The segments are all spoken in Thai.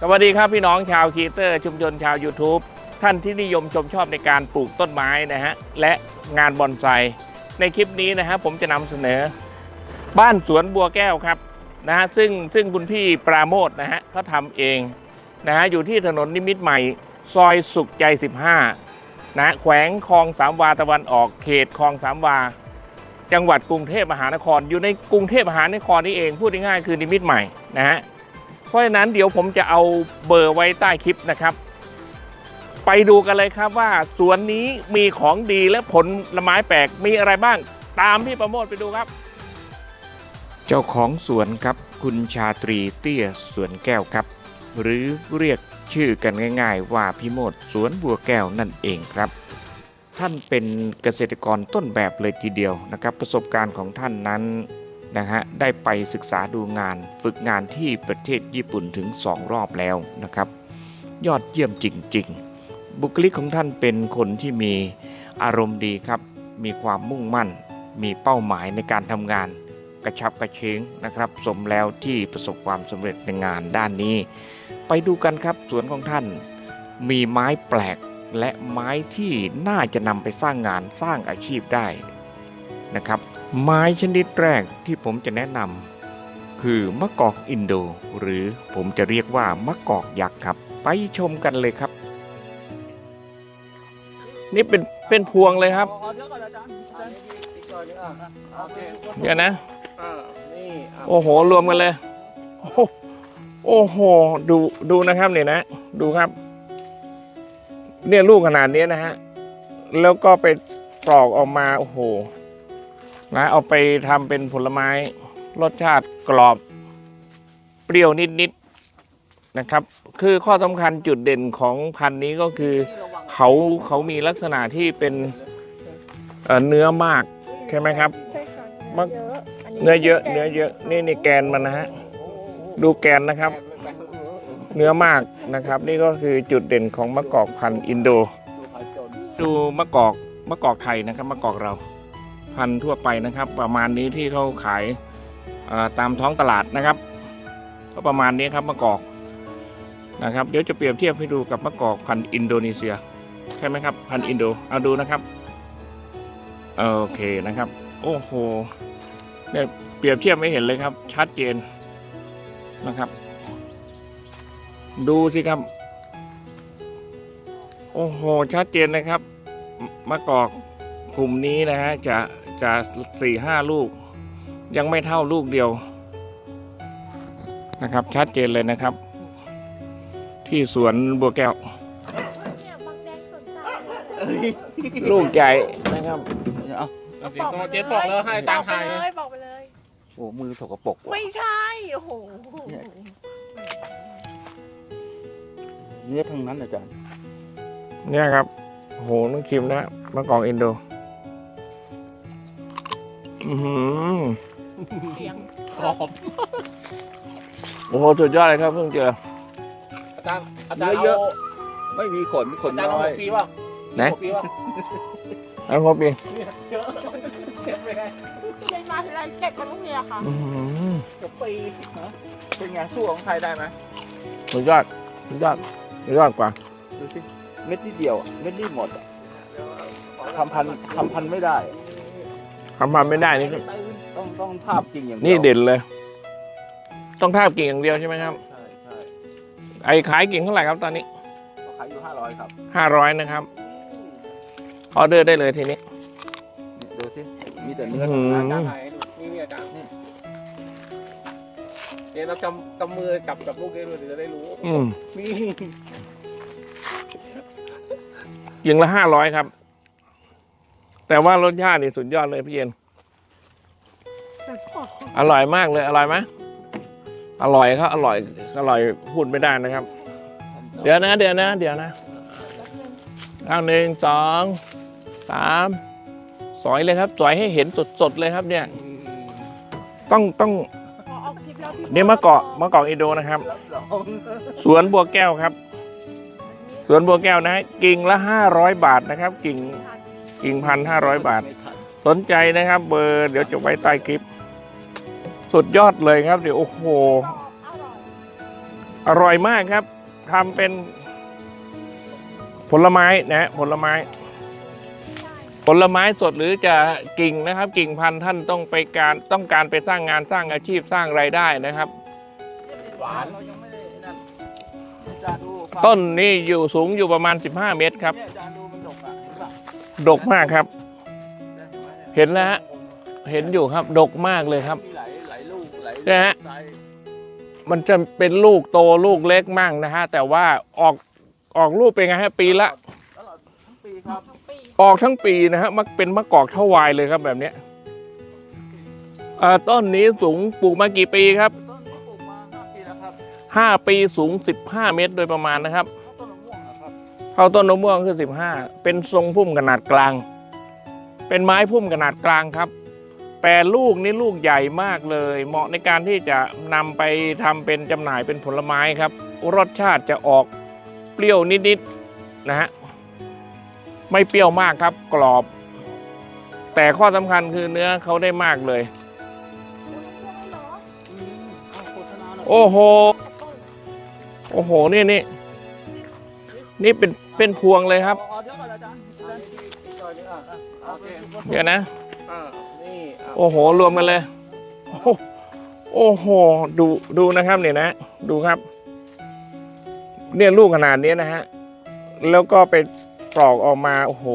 สวัสดีครับพี่น้องชาวคีเตอร์ ชุมชนชาว YouTube ท่านที่นิยมชมชอบในการปลูกต้นไม้นะฮะและงานบอนไซในคลิปนี้นะฮะผมจะนำเสนอ บ้านสวนบัวแก้วครับนะฮะซึ่งซึ่งคุณพี่ปราโมทนะฮะเขาทำเองนะฮะอยู่ที่ถนนนิมิตรใหม่ ซอยสุขใจ 15นะแขวงคลองสามวาตะวันออกเขตคลองสามวา จังหวัดกรุงเทพมหานคร อยู่ในกรุงเทพมหานครนี่เองพูดง่ายๆคือนิมิตรใหม่นะฮะ เพราะฉะนั้นเดี๋ยวผมจะเอาเบอร์ไว้ใต้คลิปนะครับ ไปดูกันเลยครับว่าสวนนี้มีของดีและผลไม้แปลกมีอะไรบ้าง ตามพี่ประโมทไปดูครับ เจ้าของสวนครับคุณชาตรีเตี้ยสวนแก้วครับ หรือเรียกชื่อกันง่าย ๆ ว่าพี่โมดสวนบัวแก้วนั่นเองครับ ท่านเป็นเกษตรกรต้นแบบเลยทีเดียวนะครับ ประสบการณ์ของท่านนั้น นะฮะได้ไปศึกษาดูงานฝึกงานที่ประเทศญี่ปุ่นถึง 2 รอบแล้วนะครับ ยอดเยี่ยมจริง ๆ บุคลิกของท่านเป็นคนที่มีอารมณ์ดีครับ มีความมุ่งมั่น มีเป้าหมายในการทำงาน กระชับกระเชงนะครับ สมแล้วที่ประสบความสำเร็จในงานด้านนี้ ไปดูกันครับสวนของท่านมีไม้แปลกและไม้ที่น่าจะนำไปสร้างงานสร้างอาชีพได้นะครับ ไม้ชนิดแรกที่ผมจะแนะนำคือมะกอกอินโด หรือผมจะเรียกว่ามะกอกยักษ์ครับ ไปชมกันเลยครับ นี่เป็นเป็นพวงเลยครับเดี๋ยวนะโอ้โหรวมกันเลย โอ้โหดูดูนะครับเนี่ยนะ ดูครับ เนี่ยลูกขนาดนี้นะฮะ แล้วก็ไปปลอกออกมา โอ้โห นะเอาไปทำเป็นผลไม้รสชาติกรอบเปรี้ยวนิดๆนะครับ คือข้อสำคัญจุดเด่นของพันธุ์นี้ก็คือเขาเขามีลักษณะที่เป็นเอ่อเนื้อมาก ใช่ไหมครับ ใช่ค่ะมะเยอะอัเนื้อเยอะ เนื้อเยอะนี่นี่แกนมันนะฮะดูแกนนะครับ เนื้อมากนะครับ นี่ก็คือจุดเด่นของมะกอกพันธุ์อินโด ดูผาจนดูมะกอกมะกอกไทยนะครับมะกอกเรา พันธุ์ทั่วไปนะครับ ประมาณนี้ที่เขาขายตามท้องตลาดนะครับ ก็ประมาณนี้ครับมะกอกนะครับ เดี๋ยวจะเปรียบเทียบให้ดูกับมะกอกพันธุ์อินโดนีเซีย ใช่ไหมครับ พันธุ์อินโดเอาดูนะครับโอเคนะครับ โอ้โหเนี่ยเปรียบเทียบไม่เห็นเลยครับ ชัดเจนนะครับ ดูสิครับ โอ้โห ชัดเจนนะครับมะกอกกลุ่มนี้นะฮะจะ จะสี่ห้าลูก ยังไม่เท่าลูกเดียวนะครับ ชัดเจนเลยนะครับ ที่สวนบัวแก้วเนี่ยบางแดงสนใจเอ้ยลูกใหญ่นะครับเอาเอาสิต้องเจ๊บอกแล้วให้ตามบอกไปทายเลยบอกไปเลย โอ้มือสกปรกว่ะไม่ใช่ โอ้โห เนื้อทั้งนั้นอาจารย์เนี่ยครับโอ้โหต้องชิมนะมะกอกอินโด อือหือเสียงกรอบโอ้โหสุดยอดเลยครับเพิ่งเจอ อาจารย์อาจารย์เยอะเอาไม่มีขนขนอาจารย์เอาน้อหย กปีป่ะไหนหกปีป่ะแล้วครบปีเนี่ยเยอะเก็บไปไงเรียนมาทีไรเก็บมาทุกเรียค่ะ อื้อหือหกปีเป็นไงสู้ของไทยได้ไหมสุดยอดสุดยอดสุดยอดกว่า ดูสิเม็ดนิดเดียวอะเม็ดนิดหมดอะทำพันธุ์ทำพันธุ์ไม่ได้ ทำมาไม่ได้นี่ต้องต้องภาพจริงอย่างเดียวนี่เด่นเลย ต้องทาบกิ่งอย่างเดียวใช่ไหมครับ ใช่ใช่ไอ้ขายกิ่งเท่าไหร่ครับตอนนี้ขายอยู่ห้าร้อยครับห้าร้อยนะครับออเดอร์ได้เลยทีนี้นี่ดูสิมีแต่เนื้ออืมอาจารย์ไหนนี่นี่อาจารย์นี่เดี๋ยวเราจำกำมือจับจับลูกได้ด้วยเดี๋ยวจะได้รู้อืมนี่กิ่งละห้าร้อยครับ แต่ว่ารสชาตินี่สุดยอดเลยพี่เย็น อร่อยมากเลย อร่อยไหมอร่อยครับอร่อยอร่อยพูดไม่ได้นะครับ เดี๋ยวนะ เดี๋ยวนะ เดี๋ยวนะเอาหนึ่งสองสามสอยเลยครับ สอยให้เห็นสดๆเลยครับ เนี่ย ต้องต้องพอออกคลิปแล้วพี่นี่มะเกาะมะเกาะอินโดนะครับรับรองสวนบัวแก้วครับ สวนบัวแก้วนะฮะกิ่งละห้าร้อยบาทนะครับ กิ่ง กิ่งพันห้าร้อยบาทไม่ทันสนใจนะครับ เบอร์เดี๋ยวจะไว้ใต้คลิป สุดยอดเลยครับ เดี๋ยวโอ้โห อร่อยอร่อยมากครับทำเป็น ผลไม้นะฮะผลไม้ ผลไม้สดหรือจะกิ่งนะครับ กิ่งพันธุ์ท่านต้องไปการต้องการไปสร้างงานสร้างอาชีพสร้างรายได้นะครับหวานเรายังไม่ได้นั่นอาจารย์ดูความต้นนี่อยู่สูงอยู่ประมาณ 15 เมตรครับ เนี่ยอาจารย์ดู ดกมากครับเนี่ยเห็นแล้วฮะเห็นอยู่ครับ ดกมากเลยครับมีหลายหลายลูกหลายเนี่ยฮะไซส์มันจะเป็นลูกโตลูกเล็กมั่งนะฮะ แต่ว่าออกออกลูกเป็นไงฮะปีละ ตลอดทั้งปีครับทั้งปีออกทั้งปีนะฮะมักเป็นมะกอกเท่าวายเลยครับแบบเนี้ยเอ่อต้นนี้สูงปลูกมากี่ปีครับต้นนี้ปลูกมาห้าปีแล้วครับ5ปีสูง 15 เมตรโดยประมาณนะครับ เข้าต้นมะม่วงคือ 15 เป็นทรงพุ่มขนาดกลาง เป็นไม้พุ่มขนาดกลางครับแปรลูกนี่ลูกใหญ่มากเลย เหมาะในการที่จะนำไปทำเป็นจำหน่ายเป็นผลไม้ครับ รสชาติจะออกเปรี้ยวนิดๆนะฮะไม่เปรี้ยวมากครับกรอบ แต่ข้อสำคัญคือเนื้อเขาได้มากเลย โอยโอ้โห โอ้โห นี่นี่นี่เป็น เป็นพวงเลยครับ เดี๋ยวนะโอ้โห รวมกันเลยโอ้โหโอ้โห ดูดูนะครับเนี่ยนะ ดูครับ เนี่ยลูกขนาดนี้นะฮะ แล้วก็ไปปลอกออกมา โอ้โห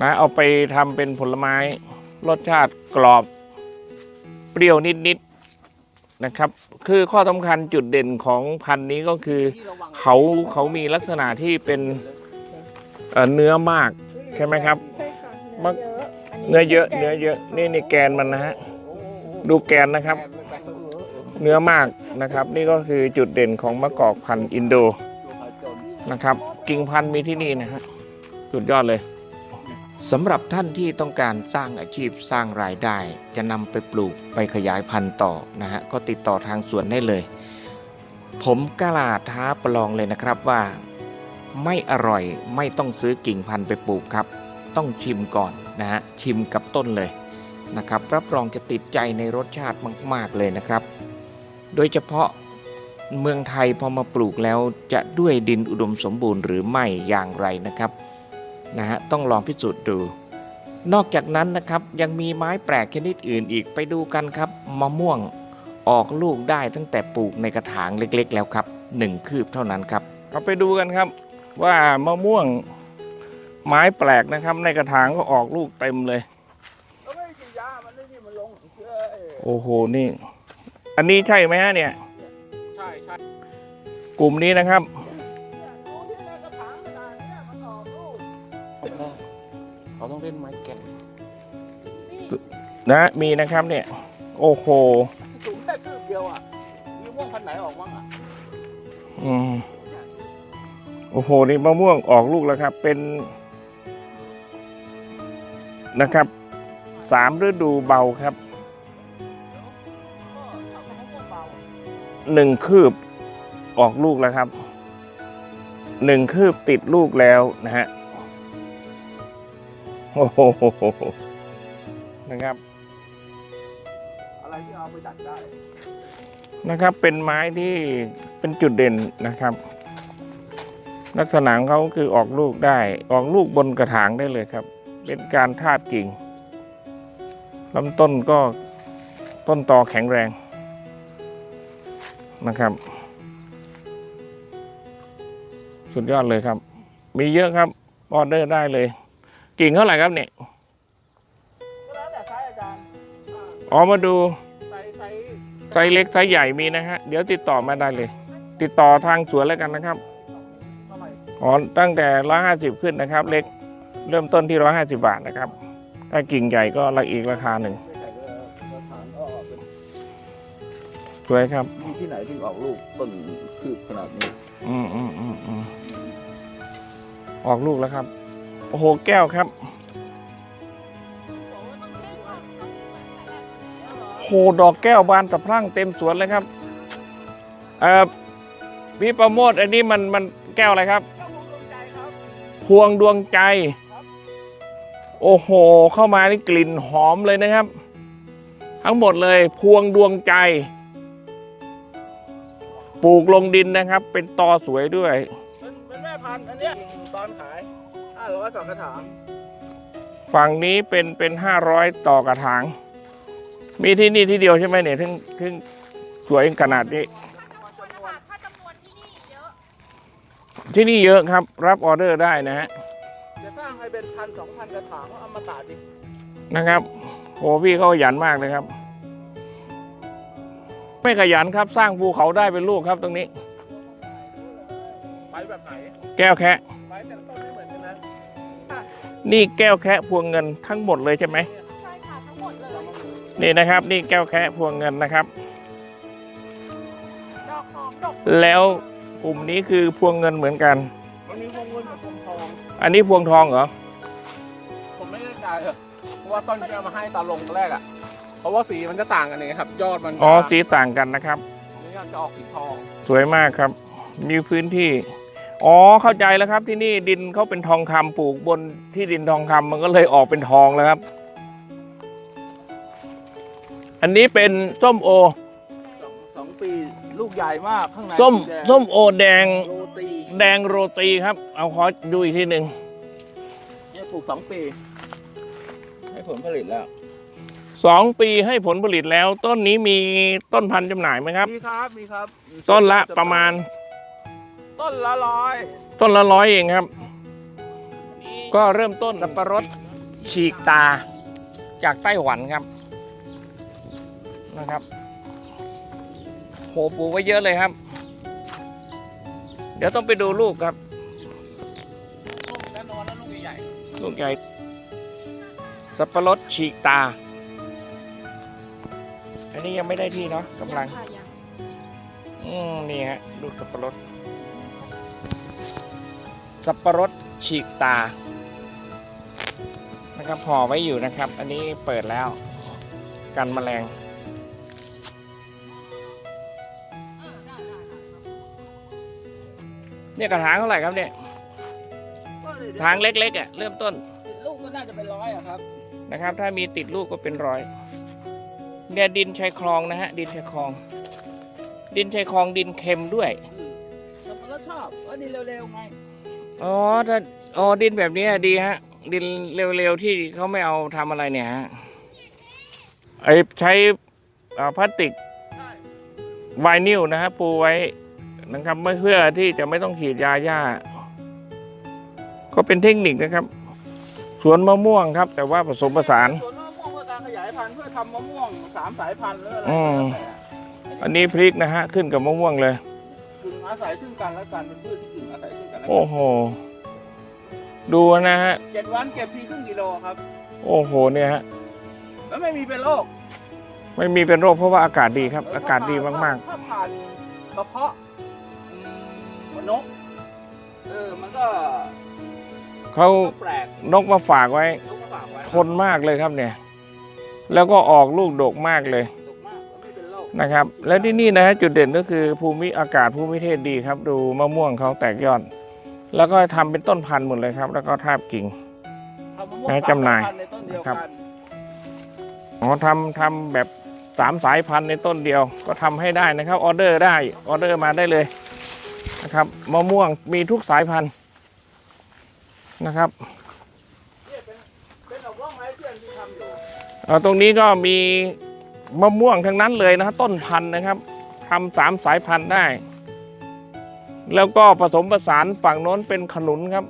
นะ เอาไปทำเป็นผลไม้ รสชาติกรอบ เปรี้ยวนิดๆ นะครับ คือข้อสำคัญจุดเด่นของพันธุ์นี้ก็คือที่ระวังเขาเขามีลักษณะที่เป็นเอ่อเนื้อมากใช่ไหมครับ ใช่ค่ะมัก เนื้อเยอะเนื้อเยอะเนื้อเยอะนี่นี่แกนมันนะฮะดูแกนนะครับแอบเลยไปเออเออเออเนื้อมากนะครับ นี่ก็คือจุดเด่นของมะกอกพันธุ์อินโดตัวผจญนะครับ กิ่งพันธุ์มีที่นี่นะฮะสุดยอดเลย สำหรับท่านที่ต้องการสร้างอาชีพสร้างรายได้ จะนำไปปลูกไปขยายพันธุ์ต่อนะฮะก็ติดต่อทางสวนได้เลย ผมกล้าท้าประลองเลยนะครับว่า ไม่อร่อยไม่ต้องซื้อกิ่งพันธุ์ไปปลูกครับ ต้องชิมก่อนนะฮะชิมกับต้นเลยนะครับรับรองจะติดใจในรสชาติมาก ๆ เลยนะครับ โดยเฉพาะเมืองไทยพอมาปลูกแล้วจะด้วยดินอุดมสมบูรณ์หรือไม่อย่างไรนะครับ นะฮะต้องลองพิสูจน์ดู นอกจากนั้นนะครับยังมีไม้แปลกชนิดอื่นอีกไปดูกันครับมะม่วงออกลูกได้ตั้งแต่ปลูกในกระถางเล็กๆ แล้วครับหนึ่งคืบเท่านั้นครับเราไปดูกันครับว่ามะม่วงไม้แปลกนะครับ ในกระถางก็ออกลูกเต็มเลยเอาไม่ฉีดยามันไม่นี่มันลงเชื่อเอ้ยโอ้โหนี่ อันนี้ใช่ไหมฮะเนี่ย ใช่ใช่กลุ่มนี้นะครับ นะมีนะครับเนี่ย โอ้โหสูงแค่คืบเดียวอะมีม่วงพันธุ์ไหนออกบ้างอะอืมโอ้โหนี่มะม่วงออกลูกแล้วครับ เป็น นะครับสามฤดูเบาครับก็ทำให้ม่วงเบาหนึ่งคืบออกลูกแล้วครับหนึ่งคืบติดลูกแล้วนะฮะโอ้โหนะครับอะไรที่ เอาไปดัดได้นะครับ เป็นไม้ที่เป็นจุดเด่นนะครับ ลักษณะของเขาคือออกลูกได้ ออกลูกบนกระถางได้เลยครับ เป็นการทาบกิ่งลำต้นก็ต้นตอแข็งแรงนะครับ สุดยอดเลยครับ มีเยอะครับออเดอร์ได้เลย กิ่งเท่าไหร่ครับเนี่ยก็แล้วแต่ไซส์อาจารย์อ่าอ๋อมาดูไซส์ไซส์ ไซส์เล็กไซส์ใหญ่มีนะฮะ เดี๋ยวติดต่อมาได้เลย ติดต่อทางสวนแล้วกันนะครับเท่าไหร่อ๋อตั้งแต่ร้อยห้าสิบขึ้นนะครับ เล็กเริ่มต้นที่ร้อยห้าสิบาทนะครับ ถ้ากิ่งใหญ่ก็ละอีกราคาหนึ่งไม่ใช่ก็กระถางก็เป็นสวยครับมีที่ไหนที่ออกลูกต้นคืบขนาดนี้ อืมอืมอืมอืมออกลูกแล้วครับ โอ้โหแก้วครับ โหดอกแก้วบานสะพรั่งเต็มสวนเลยครับเอ่อพี่ประโมทอันนี้มันมันแก้วอะไรครับก็วงดวงใจครับพวงดวงใจ โอ้โห เข้ามานี่กลิ่นหอมเลยนะครับ ทั้งหมดเลยพวงดวงใจ ปลูกลงดินนะครับ เป็นตอสวยด้วยเป็นเป็นแม่พันธุ์อันเนี้ยตอนขายห้าร้อยต่อกระถาง ฝั่งนี้เป็นเป็นห้าร้อยต่อกระถาง มีที่นี่ที่เดียวใช่ไหมเนี่ยถึงถึงสวยขนาดนี้ถ้าจำนวนที่นี่เยอะที่นี่เยอะครับ รับออเดอร์ได้นะฮะจะสร้างให้เป็นพันสองพันกระถางก็เอามาตาดินะครับโอ้พี่เขาขยันมากเลยครับ ไม่ขยันครับ สร้างภูเขาได้เป็นลูกครับตรงนี้ไปแบบไหนแก้วแคะไปแต่ละต้นไม่เหมือนกันนะนี่แก้วแคะพวงเงินทั้งหมดเลยใช่ไหม นี่นะครับนี่แก้วแคะพวงเงินนะครับ ดอกหอมดอกแล้วกลุ่มนี้คือพวงเงินเหมือนกันมันมีพวงเงินกับพวงทอง อันนี้พวงทองเหรอ ผมไม่ได้จ่ายเลยเพราะว่าต้นที่เอามาให้ตอนลงแรกอะ เพราะว่าสีมันจะต่างกันเองครับ ยอดมันจะอ๋อสีต่างกันนะครับนี่จะออกสีทอง สวยมากครับ มีพื้นที่ อ๋อเข้าใจแล้วครับที่นี่ดินเขาเป็นทองคำปลูกบนที่ดินทองคำมันก็เลยออกเป็นทองแล้วครับ อันนี้เป็นส้มโอสองสองปีลูกใหญ่มากข้างในส้มสีแดงส้มโอแดงโรตีแดงโรตีครับ เอาขอดูอีกทีหนึ่งเนี่ยปลูกสองปีให้ผลผลิตแล้วสองปีให้ผลผลิตแล้ว ต้นนี้มีต้นพันธุ์จำหน่ายไหมครับ มีครับมีครับต้นละประมาณต้นละร้อยต้นละร้อยเองครับ ก็เริ่มต้นสับปะรดฉีกตาจากไต้หวันครับ นะครับโหปลูกไว้เยอะเลยครับ เดี๋ยวต้องไปดูลูกครับ ลูกแน่นอนแล้วลูกใหญ่ลูกใหญ่ สับปะรดฉีกตา อันนี้ยังไม่ได้ที่เนาะกำลังค่ะยังอืมนี่ฮะลูกสับปะรด สับปะรดฉีกตา นะครับห่อไว้อยู่นะครับ อันนี้เปิดแล้ว กันแมลง เนี่ยกระถางเท่าไหร่ครับเนี่ยกระถางเล็กๆอะเริ่มต้น ลูกก็น่าจะเป็นร้อยอะครับนะครับ ถ้ามีติดลูกก็เป็นร้อยเนี่ยดินชายคลองนะฮะดินชายคลอง ดินชายคลองดินเค็มด้วยสับปะรดชอบว่าดินเร็วๆไงอ๋อถ้าอ๋อดินแบบนี้ดีฮะ ดินเร็วๆที่เขาไม่เอาทำอะไรเนี่ยฮะไอใช้อ่าพลาสติกไวนิลนะฮะปูไว้ นะครับไม่เพื่อที่จะไม่ต้องฉีดยาหญ้า ก็เป็นเทคนิคนะครับ สวนมะม่วงครับ แต่ว่าผสมผสาน สวนมะม่วงเพื่อการขยายพันธุ์เพื่อทำมะม่วงสามสายพันธุ์หรืออะไรอืมก็แล้วแต่อันนี้พริกนะฮะ ขึ้นกับมะม่วงเลย กึ่งอาศัยซึ่งกันและกันเป็นพืชที่กึ่งอาศัยซึ่งกันและกัโอ้โห ดูนะฮะ เจ็ดวันเก็บทีครึ่งกิโลครับ โอ้โหเนี่ยฮะ แล้วไม่มีเป็นโรคไม่มีเป็นโรคเพราะว่าอากาศดีครับ อากาศดีมากถ้าผ่านกระเพาะอืม นก เออ มันก็ๆเขาก็แปลกนกมาฝากไว้ นกก็ฝากไว้ทนมากเลยครับเนี่ย แล้วก็ออกลูกดกมากเลยดกมากไม่เป็นโรคนะครับ และที่นี่นะฮะจุดเด่นก็คือภูมิอากาศภูมิเทศดีครับ ดูมะม่วงเขาแตกยอด แล้วก็ทำเป็นต้นพันธุ์หมดเลยครับ แล้วก็ทาบกิ่ง ทำมะม่วงให้จำหน่ายสมสพันธุ์ในต้นเดียวครักับ นอ๋อทำทำแบบสามสายพันธุ์ในต้นเดียว ก็ทำให้ได้นะครับ ออเดอร์ได้ออเดอร์มาได้เลย นะครับมะม่วงมีทุกสายพันธุ์นะครับเอกร่อตรงนี้ก็มีมะม่วงทั้งนั้นเลยนะฮะต้นพันธุ์นะครับทำสามสายพันธุ์ได้ แล้วก็ผสมผสานฝั่งโน้นเป็นขนุนครับ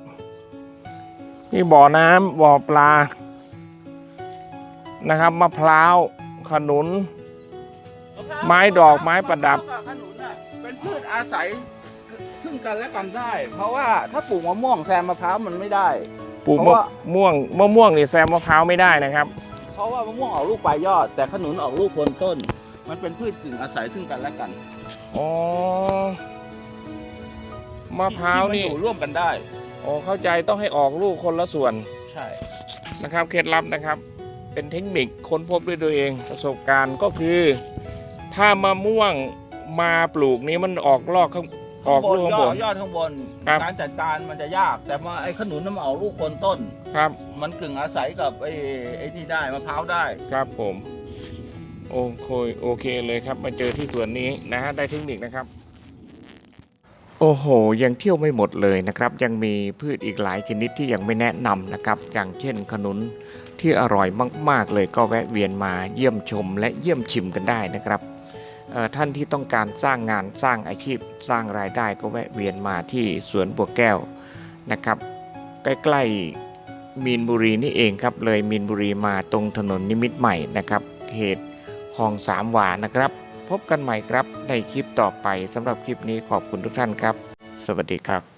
นี่บ่อน้ำบ่อปลานะครับมะพร้าวขนุน ไม้ดอกไม้ประดับขนุนเป็นพืชอาศัย ซึ่งกันและกันได้ เพราะว่าถ้าปลูกมะม่วงแซมมะพร้าวมันไม่ได้ ปลูกเพราะมะว่า ม่วงมะม่วงนี่แซมมะพร้าวไม่ได้นะครับ เพราะว่ามะม่วงออกลูกปลายยอด แต่ขนุนออกลูกโคนต้น มันเป็นพืชกึ่งอาศัยซึ่งกันและกันอ๋อ มะพร้าวที่นี่ มันอยู่ร่วมกันได้อ๋อ เข้าใจต้องให้ออกลูกคนละส่วนใช่ นะครับ เคล็ดลับนะครับ เป็นเทคนิคค้นพบด้วยตัวเอง ประสบการณ์ก็คือ ถ้ามะม่วงมาปลูกนี้มันออกลอกข้าง ออกลูกยข้างอบดนยอดข้างบน ครับ การจัดการมันจะยาก แต่มาไอ้ขนุนมันออกลูกโคนต้น ครับ มันกึ่งอาศัยกับไอ้ไอ้นี่ได้มะพร้าวได้ ครับผม โอเคโอเคเลยครับ มาเจอที่สวนนี้นะฮะได้เทคนิคนะครับ โอ้โห ยังเที่ยวไม่หมดเลยนะครับ ยังมีพืชอีกหลายชนิดที่ยังไม่แนะนำนะครับ อย่างเช่นขนุนที่อร่อยมาก ๆ เลยก็แวะเวียนมาเยี่ยมชมและเยี่ยมชิมกันได้นะครับเอ่อ ท่านที่ต้องการสร้างงานสร้างอาชีพสร้างรายได้ก็แวะเวียนมาที่สวนบัวแก้วนะครับ ใกล้ๆมีนบุรีนี่เองครับ เลยมีนบุรีมาตรงถนนนิมิตใหม่นะครับเขตคลองสามหวานะครับ พบกันใหม่ครับในคลิปต่อไปสำหรับคลิปนี้ขอบคุณทุกท่านครับ สวัสดีครับ